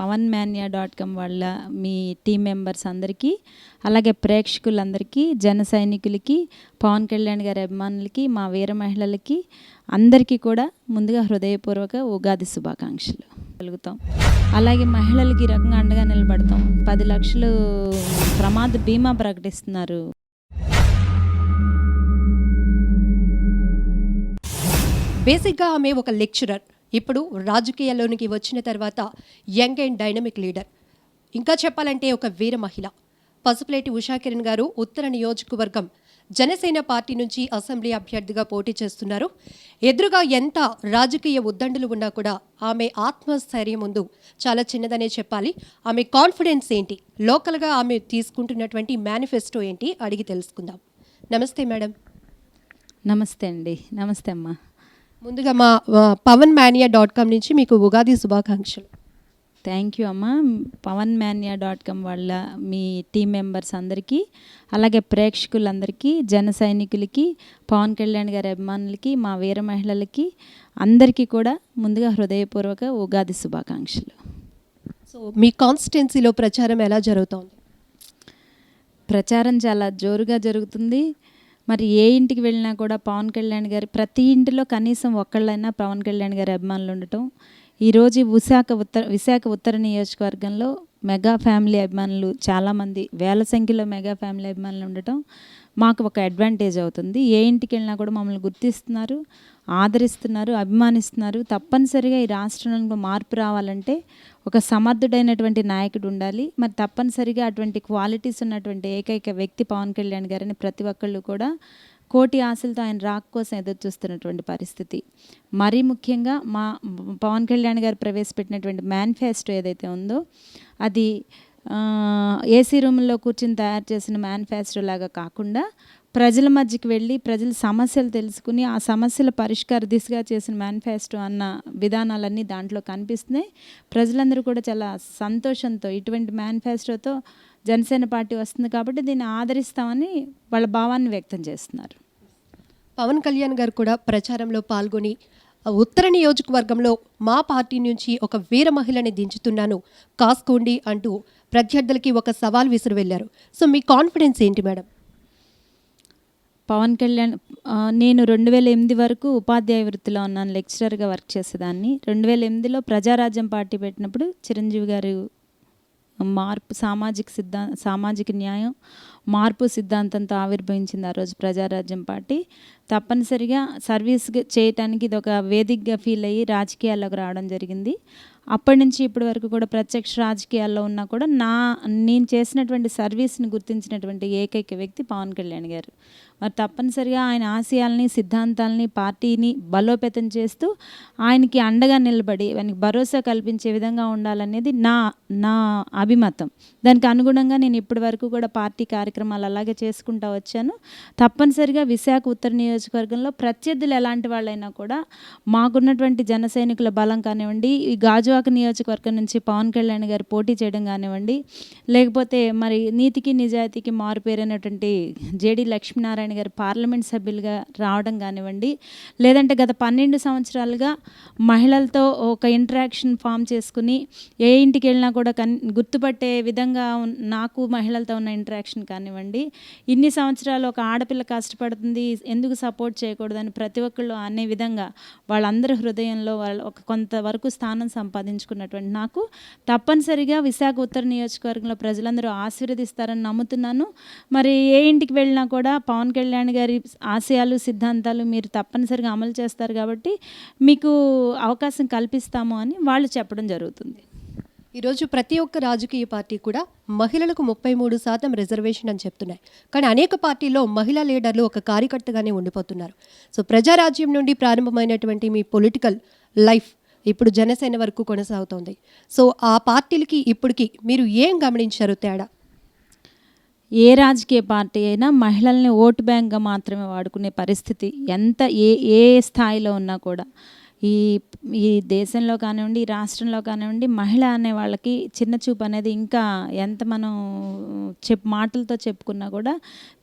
Pawan Manya dot com వాళ్ళ మీ team members అందరికీ అలాగే ప్రేక్షకులందరికీ జన సైనికులకి పవన్ కళ్యాణ్ గారి అభిమానులకి మా వీర మహిళలకి అందరికీ కూడా ముందుగా హృదయపూర్వక ఉగాది శుభాకాంక్షలు కలుగుతాం. అలాగే మహిళలకి ఈ రకంగా అండగా నిలబడతాం. పది లక్షలు ప్రమాద బీమా ప్రకటిస్తున్నారు. బేసిక్గా ఆమె ఒక లెక్చరర్. ఇప్పుడు రాజకీయాల్లోనికి వచ్చిన తర్వాత యంగ్ అండ్ డైనమిక్ లీడర్. ఇంకా చెప్పాలంటే ఒక వీర మహిళ. పసుపులేటి ఉషాకిరణ్ గారు ఉత్తర నియోజకవర్గం జనసేన పార్టీ నుంచి అసెంబ్లీ అభ్యర్థిగా పోటీ చేస్తున్నారు. ఎదురుగా ఎంత రాజకీయ ఉద్దండులు ఉన్నా కూడా ఆమె ఆత్మస్థైర్యం ముందు చాలా చిన్నదనే చెప్పాలి. ఆమె కాన్ఫిడెన్స్ ఏంటి? లోకల్గా ఆమె తీసుకుంటున్నటువంటి మేనిఫెస్టో ఏంటి? అడిగి తెలుసుకుందాం. నమస్తే మేడం. నమస్తే అండి. నమస్తే అమ్మా. ముందుగా మా పవన్ మానియా డాట్ కామ్ నుంచి మీకు ఉగాది శుభాకాంక్షలు. థ్యాంక్ యూ అమ్మా. పవన్ మాన్యా డాట్ కామ్ వాళ్ళ మీ టీం మెంబర్స్ అందరికీ అలాగే ప్రేక్షకులందరికీ జన సైనికులకి పవన్ కళ్యాణ్ గారి అభిమానులకి మా వీర మహిళలకి అందరికీ కూడా ముందుగా హృదయపూర్వక ఉగాది శుభాకాంక్షలు. సో మీ కాన్స్టిట్యున్సీలో ప్రచారం ఎలా జరుగుతోంది? ప్రచారం చాలా జోరుగా జరుగుతుంది. మరి ఏ ఇంటికి వెళ్ళినా కూడా పవన్ కళ్యాణ్ గారి ప్రతి ఇంటిలో కనీసం ఒక్కళ్ళైనా పవన్ కళ్యాణ్ గారి అభిమానులు ఉండటం. ఈరోజు విశాఖ ఉత్తర విశాఖ ఉత్తర నియోజకవర్గంలో మెగా ఫ్యామిలీ అభిమానులు చాలామంది వేల సంఖ్యలో మెగా ఫ్యామిలీ అభిమానులు ఉండటం. మాకు ఒక అడ్వాంటేజ్ అవుతుంది. ఏ ఇంటికి వెళ్ళినా కూడా మమ్మల్ని గుర్తిస్తున్నారు ఆదరిస్తున్నారు అభిమానిస్తున్నారు. తప్పనిసరిగా ఈ రాష్ట్రంలో మార్పు రావాలంటే ఒక సమర్థుడైనటువంటి నాయకుడు ఉండాలి. మరి తప్పనిసరిగా అటువంటి క్వాలిటీస్ ఉన్నటువంటి ఏకైక వ్యక్తి పవన్ కళ్యాణ్ గారని ప్రతి ఒక్కళ్ళు కూడా కోటి ఆశలతో ఆయన రాక్ కోసం ఎదురు చూస్తున్నటువంటి పరిస్థితి. మరీ ముఖ్యంగా మా పవన్ కళ్యాణ్ గారు ప్రవేశపెట్టినటువంటి మేనిఫెస్టో ఏదైతే ఉందో అది ఏసీ రూమ్లో కూర్చుని తయారు చేసిన మేనిఫెస్టో లాగా కాకుండా ప్రజల మధ్యకి వెళ్ళి ప్రజల సమస్యలు తెలుసుకుని ఆ సమస్యల పరిష్కార దిశగా చేసిన మేనిఫెస్టో అన్న విధానాలన్నీ దాంట్లో కనిపిస్తున్నాయి. ప్రజలందరూ కూడా చాలా సంతోషంతో ఇటువంటి మేనిఫెస్టోతో జనసేన పార్టీ వస్తుంది కాబట్టి దీన్ని ఆదరిస్తామని వాళ్ళ భావాన్ని వ్యక్తం చేస్తున్నారు. పవన్ కళ్యాణ్ గారు కూడా ప్రచారంలో పాల్గొని ఉత్తర నియోజకవర్గంలో మా పార్టీ నుంచి ఒక వీర మహిళని దించుతున్నాను కాసుకోండి అంటూ ప్రత్యర్థులకి ఒక సవాల్ విసిరి వెళ్ళారు. సో మీ కాన్ఫిడెన్స్ ఏంటి మేడం? పవన్ కళ్యాణ్ నేను రెండు వేల ఎనిమిది వరకు ఉపాధ్యాయ వృత్తిలో ఉన్నాను లెక్చరర్గా వర్క్ చేసేదాన్ని. రెండు వేల ఎనిమిదిలో ప్రజారాజ్యం పార్టీ పెట్టినప్పుడు చిరంజీవి గారు మార్పు సామాజిక సిద్ధా సామాజిక న్యాయం మార్పు సిద్ధాంతంతో ఆవిర్భవించింది ఆ రోజు ప్రజారాజ్యం పార్టీ. తప్పనిసరిగా సర్వీస్ చేయటానికి ఇది ఒక వేదికగా ఫీల్ అయ్యి రాజకీయాల్లోకి రావడం జరిగింది. అప్పటి నుంచి ఇప్పటి వరకు కూడా ప్రత్యక్ష రాజకీయాల్లో ఉన్నా కూడా నా నేను చేసినటువంటి సర్వీస్ని గుర్తించినటువంటి ఏకైక వ్యక్తి పవన్ కళ్యాణ్ గారు. మరి తప్పనిసరిగా ఆయన ఆశయాల్ని సిద్ధాంతాలని పార్టీని బలోపేతం చేస్తూ ఆయనకి అండగా నిలబడి ఆయనకి భరోసా కల్పించే విధంగా ఉండాలనేది నా నా అభిమతం. దానికి అనుగుణంగా నేను ఇప్పటి వరకు కూడా పార్టీ కార్యక్రమాలు అలాగే చేసుకుంటా వచ్చాను. తప్పనిసరిగా విశాఖ ఉత్తర నియోజకవర్గంలో ప్రత్యర్థులు ఎలాంటి వాళ్ళైనా కూడా మాకున్నటువంటి జన సైనికుల బలం కానివ్వండి ఈ గాజువాక నియోజకవర్గం నుంచి పవన్ కళ్యాణ్ గారు పోటీ చేయడం కానివ్వండి లేకపోతే మరి నీతికి నిజాయితీకి మారుపేరైనటువంటి జేడి లక్ష్మీనారాయణ గారు పార్లమెంట్ సభ్యులుగా రావడం కానివ్వండి లేదంటే గత పన్నెండు సంవత్సరాలుగా మహిళలతో ఒక ఇంటరాక్షన్ ఫామ్ చేసుకుని ఏ ఇంటికి వెళ్ళినా కూడా కన్ గుర్తుపట్టే విధంగా నాకు మహిళలతో ఉన్న ఇంటరాక్షన్ కానివ్వండి ఇన్ని సంవత్సరాలు ఒక ఆడపిల్ల కష్టపడుతుంది ఎందుకు సపోర్ట్ చేయకూడదని ప్రతి ఒక్కళ్ళు అనే విధంగా వాళ్ళందరి హృదయంలో వాళ్ళు ఒక కొంతవరకు స్థానం సంపాదించుకున్నటువంటి నాకు తప్పనిసరిగా విశాఖ ఉత్తర నియోజకవర్గంలో ప్రజలందరూ ఆశీర్వదిస్తారని నమ్ముతున్నాను. మరి ఏ ఇంటికి వెళ్ళినా కూడా పవన్ కళ్యాణ్ గారి ఆశయాలు సిద్ధాంతాలు మీరు తప్పనిసరిగా అమలు చేస్తారు కాబట్టి మీకు అవకాశం కల్పిస్తాము అని వాళ్ళు చెప్పడం జరుగుతుంది. ఈరోజు ప్రతి ఒక్క రాజకీయ పార్టీ కూడా మహిళలకు ముప్పై మూడు శాతం రిజర్వేషన్ అని చెప్తున్నాయి. కానీ అనేక పార్టీల్లో మహిళా లీడర్లు ఒక కార్యకర్తగానే ఉండిపోతున్నారు. సో ప్రజారాజ్యం నుండి ప్రారంభమైనటువంటి మీ పొలిటికల్ లైఫ్ ఇప్పుడు జనసేన వరకు కొనసాగుతోంది. సో ఆ పార్టీలకి ఇప్పటికి మీరు ఏం గమనించారు తేడా? ఏ రాజకీయ పార్టీ అయినా మహిళల్ని ఓటు బ్యాంక్గా మాత్రమే వాడుకునే పరిస్థితి ఎంత ఏ ఏ స్థాయిలో ఉన్నా కూడా ఈ ఈ దేశంలో కానివ్వండి ఈ రాష్ట్రంలో కానివ్వండి మహిళ అనే వాళ్ళకి చిన్న చూపు అనేది ఇంకా ఎంత మనం చెప్ మాటలతో చెప్పుకున్నా కూడా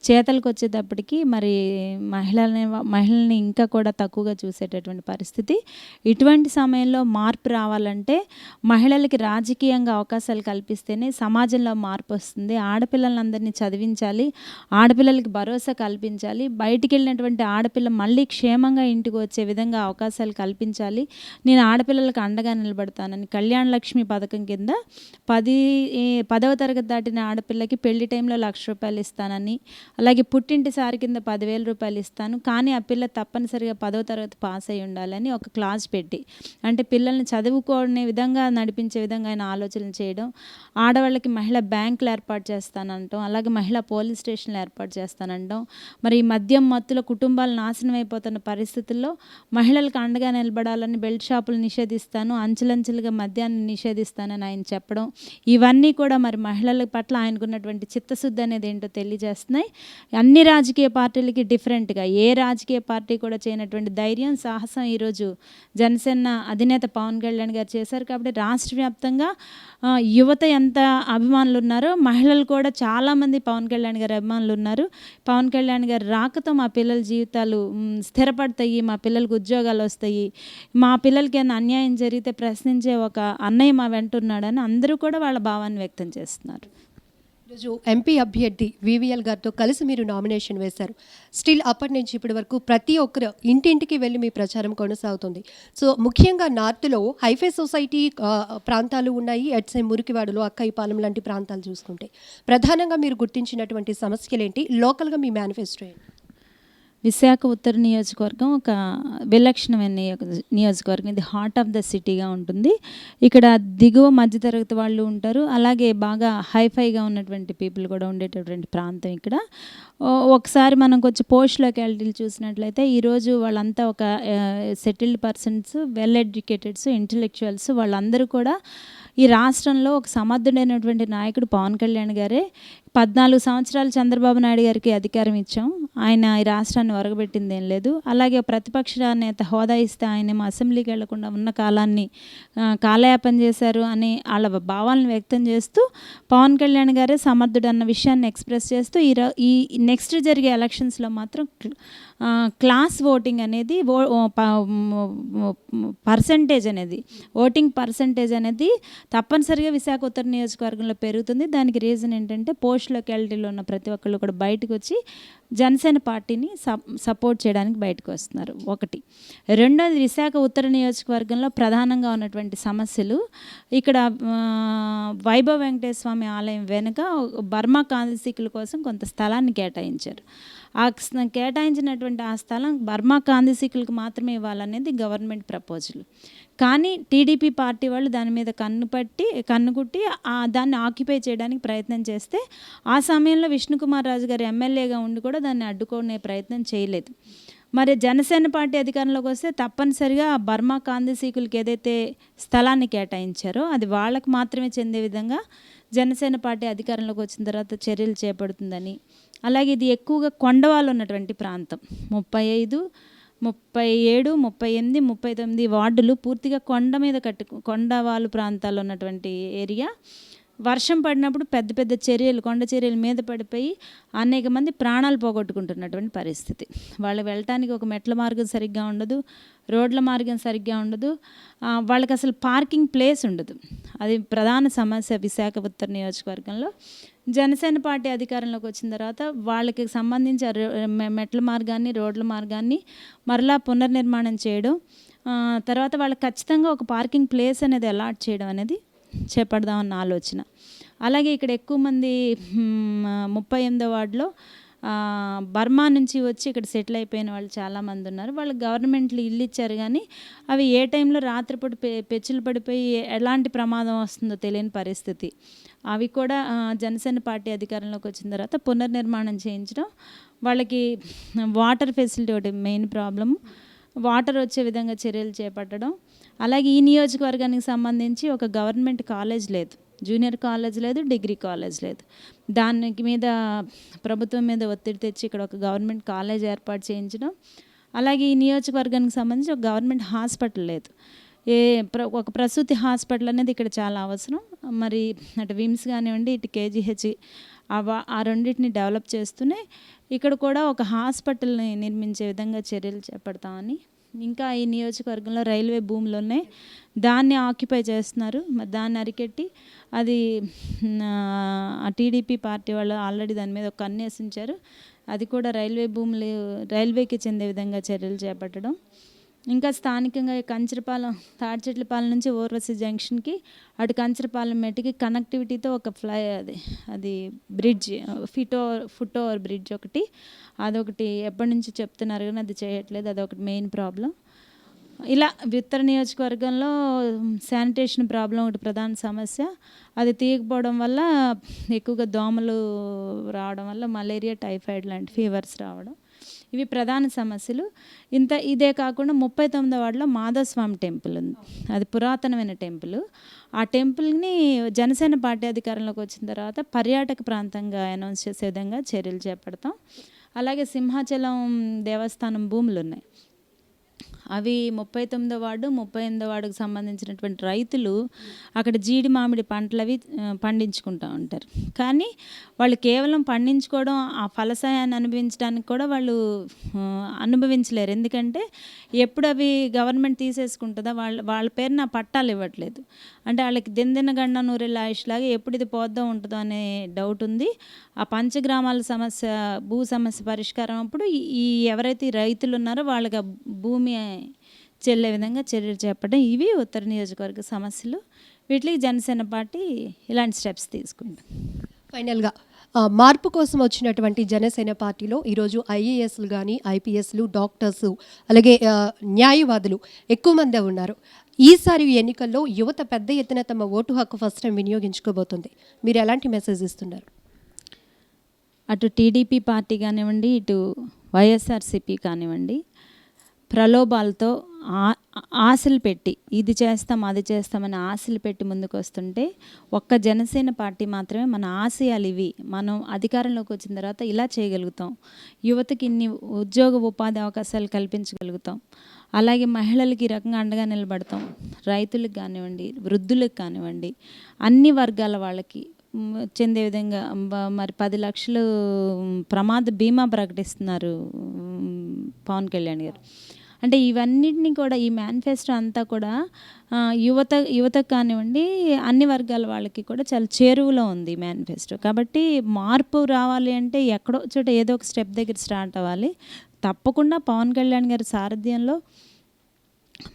చేతలకు వచ్చేటప్పటికి మరి మహిళల్ని మహిళల్ని ఇంకా కూడా తక్కువగా చూసేటటువంటి పరిస్థితి. ఇటువంటి సమయంలో మార్పు రావాలంటే మహిళలకి రాజకీయంగా అవకాశాలు కల్పిస్తేనే సమాజంలో మార్పు వస్తుంది. ఆడపిల్లలందరినీ చదివించాలి ఆడపిల్లలకి భరోసా కల్పించాలి. బయటికి వెళ్ళినటువంటి ఆడపిల్ల మళ్ళీ క్షేమంగా ఇంటికి వచ్చే విధంగా అవకాశాలు కల్పించాలి నేను ఆడపిల్లలకు అండగా నిలబడతానని కళ్యాణ లక్ష్మి పథకం కింద పది పదవ తరగతి దాటిన ఆడపిల్లకి పెళ్ళి టైంలో లక్ష రూపాయలు ఇస్తానని అలాగే పుట్టింటి సారి కింద పదివేల రూపాయలు ఇస్తాను. కానీ ఆ పిల్ల తప్పనిసరిగా పదవ తరగతి పాస్ అయి ఉండాలని ఒక క్లాస్ పెట్టి అంటే పిల్లల్ని చదువుకునే విధంగా నడిపించే విధంగా ఆయన ఆలోచనలు చేయడం ఆడవాళ్ళకి మహిళా బ్యాంకులు ఏర్పాటు చేస్తానంటాం అలాగే మహిళా పోలీస్ స్టేషన్లు ఏర్పాటు చేస్తానంటాం. మరి ఈ మద్యం మత్తులో కుటుంబాలు నాశనం అయిపోతున్న పరిస్థితుల్లో మహిళలకు అండగా నిలబడాలని బెల్ట్ షాపులు నిషేధిస్తాను అంచెలంచెలుగా మద్యాన్ని నిషేధిస్తానని ఆయన చెప్పడం. ఇవన్నీ కూడా మరి మహిళల పట్ల ఆయనకున్నటువంటి చిత్తశుద్ధి అనేది ఏంటో తెలియజేస్తున్నాయి. అన్ని రాజకీయ పార్టీలకి డిఫరెంట్గా ఏ రాజకీయ పార్టీ కూడా చేయనటువంటి ధైర్యం సాహసం ఈరోజు జనసేన అధినేత పవన్ కళ్యాణ్ గారు చేశారు. కాబట్టి రాష్ట్ర వ్యాప్తంగా యువత ఎంత అభిమానులు ఉన్నారో మహిళలు కూడా చాలామంది పవన్ కళ్యాణ్ గారి అభిమానులు ఉన్నారు పవన్ కళ్యాణ్ గారు రాకతో మా పిల్లల జీవితాలు స్థిరపడతాయి మా పిల్లలకు ఉద్యోగాలు వస్తాయి. మా పిల్లలకి ఏమైనా అన్యాయం జరిగితే ప్రశ్నించే ఒక అన్నయ్య మా వెంట ఉన్నాడని అందరూ కూడా వాళ్ళ భావాన్ని వ్యక్తం చేస్తున్నారు. ఈరోజు ఎంపీ అభ్యర్థి వివిఎల్ గారితో కలిసి మీరు నామినేషన్ వేశారు. స్టిల్ అప్పటి నుంచి ఇప్పటి వరకు ప్రతి ఒక్కరు ఇంటింటికి వెళ్ళి మీ ప్రచారం కొనసాగుతుంది. సో ముఖ్యంగా నార్త్లో హైఫే సొసైటీ ప్రాంతాలు ఉన్నాయి. ఎట్సే మురికివాడలు అక్కైపాలెం లాంటి ప్రాంతాలు చూసుకుంటే. ప్రధానంగా మీరు గుర్తించినటువంటి సమస్యలు ఏంటి? లోకల్గా మీ మేనిఫెస్టో ఏంటి? విశాఖ ఉత్తర నియోజకవర్గం ఒక విలక్షణమైన నియోజక- నియోజకవర్గం. ఇది హార్ట్ ఆఫ్ ద సిటీగా ఉంటుంది. ఇక్కడ దిగువ మధ్యతరగతి వాళ్ళు ఉంటారు. అలాగే బాగా హైఫైగా ఉన్నటువంటి పీపుల్ కూడా ఉండేటటువంటి ప్రాంతం ఇక్కడ. ఒకసారి మనం కొంచెం పోస్ట్ లొకాలిటీలు చూసినట్లయితే ఈరోజు వాళ్ళంతా ఒక settled persons well educateds intellectuals వాళ్ళందరూ కూడా ఈ రాష్ట్రంలో ఒక సమర్థుడైనటువంటి నాయకుడు పవన్ కళ్యాణ్ గారే పద్నాలుగు సంవత్సరాలు చంద్రబాబు నాయుడు గారికి అధికారం ఇచ్చాం. ఆయన ఈ రాష్ట్రాన్ని ఒరగబెట్టింది ఏం లేదు. అలాగే ప్రతిపక్ష నేత హోదా ఇస్తే ఆయన ఏమో అసెంబ్లీకి వెళ్ళకుండా ఉన్న కాలాన్ని కాలయాపన చేశారు అని వాళ్ళ భావాలను వ్యక్తం చేస్తూ పవన్ కళ్యాణ్ గారే సమర్థుడు అన్న విషయాన్ని ఎక్స్ప్రెస్ చేస్తూ ఈ ఈ నెక్స్ట్ జరిగే ఎలక్షన్స్లో మాత్రం క్లాస్ ఓటింగ్ అనేది ఓ పర్సంటేజ్ అనేది ఓటింగ్ పర్సంటేజ్ అనేది తప్పనిసరిగా విశాఖ ఉత్తర నియోజకవర్గంలో పెరుగుతుంది. దానికి రీజన్ ఏంటంటే పోస్ట్ లొకాలిటీలో ఉన్న ప్రతి ఒక్కళ్ళు కూడా బయటకు వచ్చి జనసేన పార్టీని సప్ సపోర్ట్ చేయడానికి బయటకు వస్తున్నారు. ఒకటి. రెండోది విశాఖ ఉత్తర నియోజకవర్గంలో ప్రధానంగా ఉన్నటువంటి సమస్యలు ఇక్కడ వైభవ వెంకటేశ్వర స్వామి ఆలయం వెనుక బర్మా కాందిశీకుల కోసం కొంత స్థలాన్ని కేటాయించారు. ఆ కేటాయించినటువంటి ఆ స్థలం బర్మా కాందిశీకులకు మాత్రమే ఇవ్వాలనేది గవర్నమెంట్ ప్రపోజల్. కానీ టీడీపీ పార్టీ వాళ్ళు దాని మీద కన్ను పట్టి కన్ను కుట్టి దాన్ని ఆక్యుపై చేయడానికి ప్రయత్నం చేస్తే ఆ సమయంలో విష్ణుకుమార్ రాజు గారు ఎమ్మెల్యేగా ఉండి కూడా దాన్ని అడ్డుకునే ప్రయత్నం చేయలేదు. మరి జనసేన పార్టీ అధికారంలోకి వస్తే తప్పనిసరిగా బర్మా కాందిశీకులకి ఏదైతే స్థలాన్ని కేటాయించారో అది వాళ్ళకు మాత్రమే చెందే విధంగా జనసేన పార్టీ అధికారంలోకి వచ్చిన తర్వాత చర్యలు చేపడుతుందని. అలాగే ఇది ఎక్కువగా కొండవాళ్ళు ఉన్నటువంటి ప్రాంతం. ముప్పై ఐదు ముప్పై ఏడు ముప్పై ఎనిమిది ముప్పై తొమ్మిది వార్డులు పూర్తిగా కొండ మీద కట్టు కొండవాళ్ళు ప్రాంతాల్లో ఉన్నటువంటి ఏరియా. వర్షం పడినప్పుడు పెద్ద పెద్ద చర్యలు కొండ చర్యల మీద పడిపోయి అనేక మంది ప్రాణాలు పోగొట్టుకుంటున్నటువంటి పరిస్థితి. వాళ్ళు వెళ్ళటానికి ఒక మెట్ల మార్గం సరిగ్గా ఉండదు రోడ్ల మార్గం సరిగ్గా ఉండదు వాళ్ళకి అసలు పార్కింగ్ ప్లేస్ ఉండదు. అది ప్రధాన సమస్య విశాఖ ఉత్తర నియోజకవర్గంలో. జనసేన పార్టీ అధికారంలోకి వచ్చిన తర్వాత వాళ్ళకి సంబంధించి రో- మె- మెట్ల మార్గాన్ని రోడ్ల మార్గాన్ని మరలా పునర్నిర్మాణం చేయడం తర్వాత వాళ్ళకి ఖచ్చితంగా ఒక పార్కింగ్ ప్లేస్ అనేది అలాట్ చేయడం అనేది చేపడదామన్న ఆలోచన. అలాగే ఇక్కడ ఎక్కువ మంది ముప్పై ఎనిమిదో వార్డులో బర్మా నుంచి వచ్చి ఇక్కడ సెటిల్ అయిపోయిన వాళ్ళు చాలామంది ఉన్నారు. వాళ్ళు గవర్నమెంట్లు ఇల్లు ఇచ్చారు కానీ అవి ఏ టైంలో రాత్రిపూట పె పెచ్చులు పడిపోయి ఎలాంటి ప్రమాదం వస్తుందో తెలియని పరిస్థితి. అవి కూడా జనసేన పార్టీ అధికారంలోకి వచ్చిన తర్వాత పునర్నిర్మాణం చేయించడం వాళ్ళకి వాటర్ ఫెసిలిటీ ఒకటి మెయిన్ ప్రాబ్లం వాటర్ వచ్చే విధంగా చర్యలు చేపట్టడం. అలాగే ఈ నియోజకవర్గానికి సంబంధించి ఒక గవర్నమెంట్ కాలేజ్ లేదు. జూనియర్ కాలేజ్ లేదు డిగ్రీ కాలేజ్ లేదు. దానికి మీద ప్రభుత్వం మీద ఒత్తిడి తెచ్చి ఇక్కడ ఒక గవర్నమెంట్ కాలేజ్ ఏర్పాటు చేయించడం. అలాగే ఈ నియోజకవర్గానికి సంబంధించి ఒక గవర్నమెంట్ హాస్పిటల్ లేదు. ఏ ప్ర ఒక ప్రసూతి హాస్పిటల్ అనేది ఇక్కడ చాలా అవసరం. మరి అటు విమ్స్ కానివ్వండి ఇటు కేజీహెచ్ అవ ఆ రెండింటిని డెవలప్ చేస్తూనే ఇక్కడ కూడా ఒక హాస్పిటల్ని నిర్మించే విధంగా చర్యలు చేపడతామని ఇంకా ఈ నియోజకవర్గంలో రైల్వే భూములు ఉన్నాయి దాన్ని ఆక్యుపై చేస్తున్నారు. మరి దాన్ని అరికెట్టి అది టీడీపీ పార్టీ వాళ్ళు ఆల్రెడీ దాని మీద ఒక కన్నేసించారు అది కూడా రైల్వే భూములు రైల్వేకి చెందే విధంగా చర్యలు చేపట్టడం. ఇంకా స్థానికంగా కంచరపాలెం తాడిచెట్లపాలెం నుంచి ఓర్వసి జంక్షన్కి అటు కంచరపాలెం మెట్టుకి కనెక్టివిటీతో ఒక ఫ్లై అది అది బ్రిడ్జ్ ఫిటో ఫుట్ ఓవర్ బ్రిడ్జ్ ఒకటి. అదొకటి ఎప్పటి నుంచి చెప్తున్నారు కానీ అది చేయట్లేదు. అదొకటి మెయిన్ ప్రాబ్లం ఇలా ఉత్తర నియోజకవర్గంలో శానిటేషన్ ప్రాబ్లం ఒకటి ప్రధాన సమస్య. అది తీయకపోవడం వల్ల ఎక్కువగా దోమలు రావడం వల్ల మలేరియా టైఫాయిడ్ లాంటి ఫీవర్స్ రావడం. ఇవి ప్రధాన సమస్యలు. ఇంత ఇదే కాకుండా ముప్పై తొమ్మిదో వార్డులో మాధవస్వామి టెంపుల్ ఉంది. అది పురాతనమైన టెంపుల్. ఆ టెంపుల్ని జనసేన పార్టీ అధికారంలోకి వచ్చిన తర్వాత పర్యాటక ప్రాంతంగా అనౌన్స్ చేసే విధంగా చర్యలు చేపడతాం. అలాగే సింహాచలం దేవస్థానం భూములు ఉన్నాయి అవి ముప్పై తొమ్మిదో వార్డు ముప్పై ఎనిమిదో వార్డుకు సంబంధించినటువంటి రైతులు అక్కడ జీడి మామిడి పంటలు అవి పండించుకుంటూ ఉంటారు. కానీ వాళ్ళు కేవలం పండించుకోవడం ఆ ఫలసాయాన్ని అనుభవించడానికి కూడా వాళ్ళు అనుభవించలేరు. ఎందుకంటే ఎప్పుడు అవి గవర్నమెంట్ తీసేసుకుంటుందా వాళ్ళ వాళ్ళ పేరున పట్టాలు ఇవ్వట్లేదు. అంటే వాళ్ళకి దిందిన గండ నూరెళ్ళ ఆయుష్ లాగా ఎప్పుడు ఇది పోద్దో ఉంటుందో అనే డౌట్ ఉంది. ఆ పంచగ్రామాల సమస్య భూ సమస్య పరిష్కారం అప్పుడు ఈ- ఎవరైతే రైతులు ఉన్నారో వాళ్ళకి భూమి చెల్లే విధంగా చర్యలు చేపట్టడం ఇవి ఉత్తర నియోజకవర్గ సమస్యలు. వీటికి జనసేన పార్టీ ఇలాంటి స్టెప్స్ తీసుకుంది. ఫైనల్గా మార్పు కోసం వచ్చినటువంటి జనసేన పార్టీలో ఈరోజు ఐఏఎస్లు కానీ ఐపీఎస్లు డాక్టర్స్ అలాగే న్యాయవాదులు ఎక్కువ మందే ఉన్నారు. ఈసారి ఎన్నికల్లో యువత పెద్ద ఎత్తున తమ ఓటు హక్కు ఫస్ట్ టైం వినియోగించుకోబోతుంది. మీరు ఎలాంటి మెసేజ్ ఇస్తున్నారు? అటు టీడీపీ పార్టీ కానివ్వండి ఇటు వైఎస్ఆర్సిపి కానివ్వండి ప్రలోభాలతో ఆశలు పెట్టి ఇది చేస్తాం అది చేస్తామని ఆశలు పెట్టి ముందుకు వస్తుంటే ఒక్క జనసేన పార్టీ మాత్రమే మన ఆశయాలు ఇవి. మనం అధికారంలోకి వచ్చిన తర్వాత ఇలా చేయగలుగుతాం. యువతకి ఇన్ని ఉద్యోగ ఉపాధి అవకాశాలు కల్పించగలుగుతాం. అలాగే మహిళలకి ఈ రకంగా అండగా నిలబడతాం. రైతులకు కానివ్వండి వృద్ధులకు కానివ్వండి అన్ని వర్గాల వాళ్ళకి చెందే విధంగా మరి పది లక్షలు ప్రమాద బీమా ప్రకటిస్తున్నారు పవన్ కళ్యాణ్ గారు. అంటే ఇవన్నిటిని కూడా ఈ మేనిఫెస్టో అంతా కూడా యువత యువతకు కానివ్వండి అన్ని వర్గాల వాళ్ళకి కూడా చాలా చేరువలో ఉంది ఈ మేనిఫెస్టో. కాబట్టి మార్పు రావాలి అంటే ఎక్కడో చోట ఏదో ఒక స్టెప్ దగ్గర స్టార్ట్ అవ్వాలి. తప్పకుండా పవన్ కళ్యాణ్ గారి సారథ్యంలో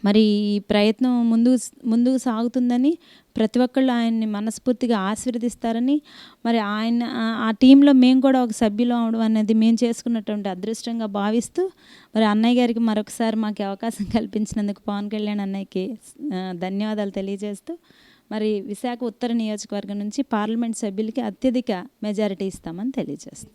మరి ఈ ప్రయత్నం ముందుకు ముందుకు సాగుతుందని ప్రతి ఒక్కళ్ళు ఆయన్ని మనస్ఫూర్తిగా ఆశీర్వదిస్తారని మరి ఆయన ఆ- టీంలో మేము కూడా ఒక సభ్యులు అవడం అనేది మేము చేసుకున్నటువంటి అదృష్టంగా భావిస్తూ మరి అన్నయ్య గారికి మరొకసారి మాకు అవకాశం కల్పించినందుకు పవన్ కళ్యాణ్ అన్నయ్యకి ధన్యవాదాలు తెలియజేస్తూ మరి విశాఖ ఉత్తర నియోజకవర్గం నుంచి పార్లమెంట్ సభ్యులకి అత్యధిక మెజారిటీ ఇస్తామని తెలియజేస్తాం